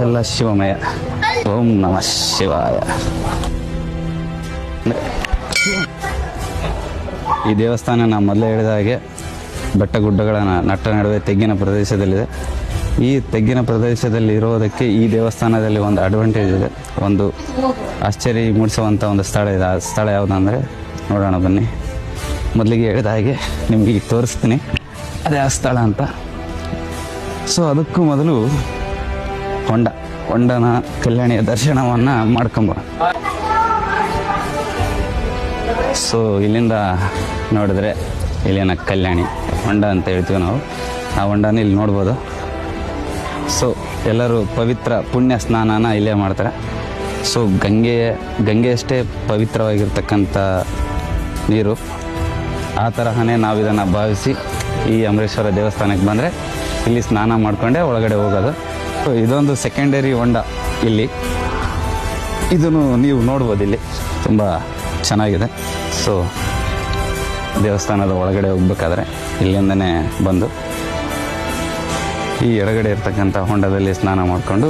ಎಲ್ಲ ಶಿವಮಯ. ಓಂ ನಮ ಶಿವಾಯ. ಈ ದೇವಸ್ಥಾನ ನಾವು ಮೊದಲೇ ಹೇಳಿದ ಹಾಗೆ ಬೆಟ್ಟ ಗುಡ್ಡಗಳ ನಟ್ಟ ನಡುವೆ ತೆಗ್ಗಿನ ಪ್ರದೇಶದಲ್ಲಿದೆ. ಈ ತೆಗ್ಗಿನ ಪ್ರದೇಶದಲ್ಲಿ ಇರೋದಕ್ಕೆ ಈ ದೇವಸ್ಥಾನದಲ್ಲಿ ಒಂದು ಅಡ್ವಾಂಟೇಜ್ ಇದೆ. ಒಂದು ಆಶ್ಚರ್ಯ ಮೂಡಿಸುವಂಥ ಒಂದು ಸ್ಥಳ ಇದೆ. ಆ ಸ್ಥಳ ಯಾವುದಂದರೆ ನೋಡೋಣ ಬನ್ನಿ. ಮೊದಲಿಗೆ ಹೇಳಿದ ಹಾಗೆ ನಿಮಗೆ ತೋರಿಸ್ತೀನಿ. ಅದೇ ಆ ಸ್ಥಳ ಅಂತ. ಸೊ ಅದಕ್ಕೂ ಮೊದಲು ಹೊಂಡ, ಹೊಂಡನ ಕಲ್ಯಾಣಿಯ ದರ್ಶನವನ್ನು ಮಾಡ್ಕೊಂಬ. ಸೊ ಇಲ್ಲಿಂದ ನೋಡಿದ್ರೆ ಇಲ್ಲಿನ ಕಲ್ಯಾಣಿ ಹೊಂಡ ಅಂತ ಹೇಳ್ತೀವಿ ನಾವು. ಆ ಹೊಂಡನ ಇಲ್ಲಿ ನೋಡ್ಬೋದು. ಸೊ ಎಲ್ಲರೂ ಪವಿತ್ರ ಪುಣ್ಯ ಸ್ನಾನನ ಇಲ್ಲೇ ಮಾಡ್ತಾರೆ. ಸೊ ಗಂಗೆ ಗಂಗೆಯಷ್ಟೇ ಪವಿತ್ರವಾಗಿರ್ತಕ್ಕಂಥ ನೀರು. ಆ ತರಹನೇ ನಾವು ಇದನ್ನು ಭಾವಿಸಿ ಈ ಅಮರೇಶ್ವರ ದೇವಸ್ಥಾನಕ್ಕೆ ಬಂದರೆ ಇಲ್ಲಿ ಸ್ನಾನ ಮಾಡಿಕೊಂಡೆ, ಒಳಗಡೆ ಹೋಗೋದು. ಇದೊಂದು ಸೆಕೆಂಡರಿ ಹೊಂಡ ಇಲ್ಲಿ. ಇದನ್ನು ನೀವು ನೋಡ್ಬೋದು ಇಲ್ಲಿ. ತುಂಬ ಚೆನ್ನಾಗಿದೆ. ಸೊ ದೇವಸ್ಥಾನದ ಒಳಗಡೆ ಹೋಗ್ಬೇಕಾದ್ರೆ ಇಲ್ಲಿಂದನೇ ಬಂದು ಈ ಎಡಗಡೆ ಇರ್ತಕ್ಕಂಥ ಹೊಂಡದಲ್ಲಿ ಸ್ನಾನ ಮಾಡಿಕೊಂಡು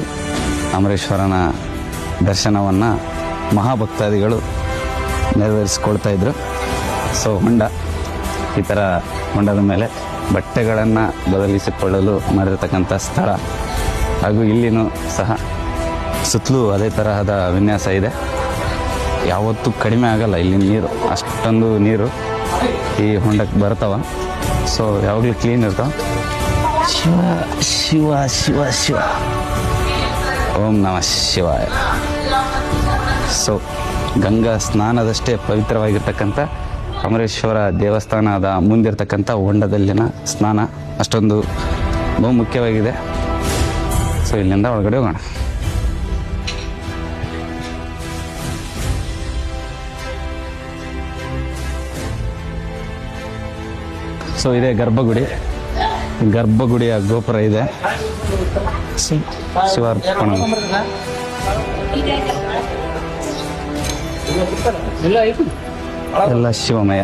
ಅಮರೇಶ್ವರನ ದರ್ಶನವನ್ನು ಮಹಾಭಕ್ತಾದಿಗಳು ನೆರವೇರಿಸ್ಕೊಳ್ತಾ ಇದ್ದರು ಸೊ ಹೊಂಡ, ಈ ಥರ ಹೊಂಡದ ಮೇಲೆ ಬಟ್ಟೆಗಳನ್ನು ಬದಲಿಸಿಕೊಳ್ಳಲು ಮಾಡಿರ್ತಕ್ಕಂಥ ಸ್ಥಳ. ಹಾಗೂ ಇಲ್ಲಿನೂ ಸಹ ಸುತ್ತಲೂ ಅದೇ ತರಹದ ವಿನ್ಯಾಸ ಇದೆ. ಯಾವತ್ತೂ ಕಡಿಮೆ ಆಗಲ್ಲ ಇಲ್ಲಿ ನೀರು ಅಷ್ಟೊಂದು ನೀರು ಈ ಹೊಂಡಕ್ಕೆ ಬರ್ತಾವ ಸೊ ಯಾವಾಗಲೂ ಕ್ಲೀನ್ ಇರ್ತಾವ. ಶಿವ ಶಿವ ಶಿವ ಶಿವ. ಓಂ ನಮ ಶಿವಾಯ. ಸೊ ಗಂಗಾ ಸ್ನಾನದಷ್ಟೇ ಪವಿತ್ರವಾಗಿರ್ತಕ್ಕಂಥ ಅಮರೇಶ್ವರ ದೇವಸ್ಥಾನದ ಮುಂದಿರ್ತಕ್ಕಂಥ ಹೊಂಡದಲ್ಲಿನ ಸ್ನಾನ ಅಷ್ಟೊಂದು ಬಹು ಮುಖ್ಯವಾಗಿದೆ ಸೊ, ಇಲ್ಲಿಂದ ಒಳಗಡೆ ಹೋಗೋಣ. ಸೊ, ಇದೆ ಗರ್ಭಗುಡಿ. ಗರ್ಭಗುಡಿಯ ಗೋಪುರ ಇದೆ. ಶಿವಾರ್ಪಣ. ಎಲ್ಲ ಶಿವಮಯ.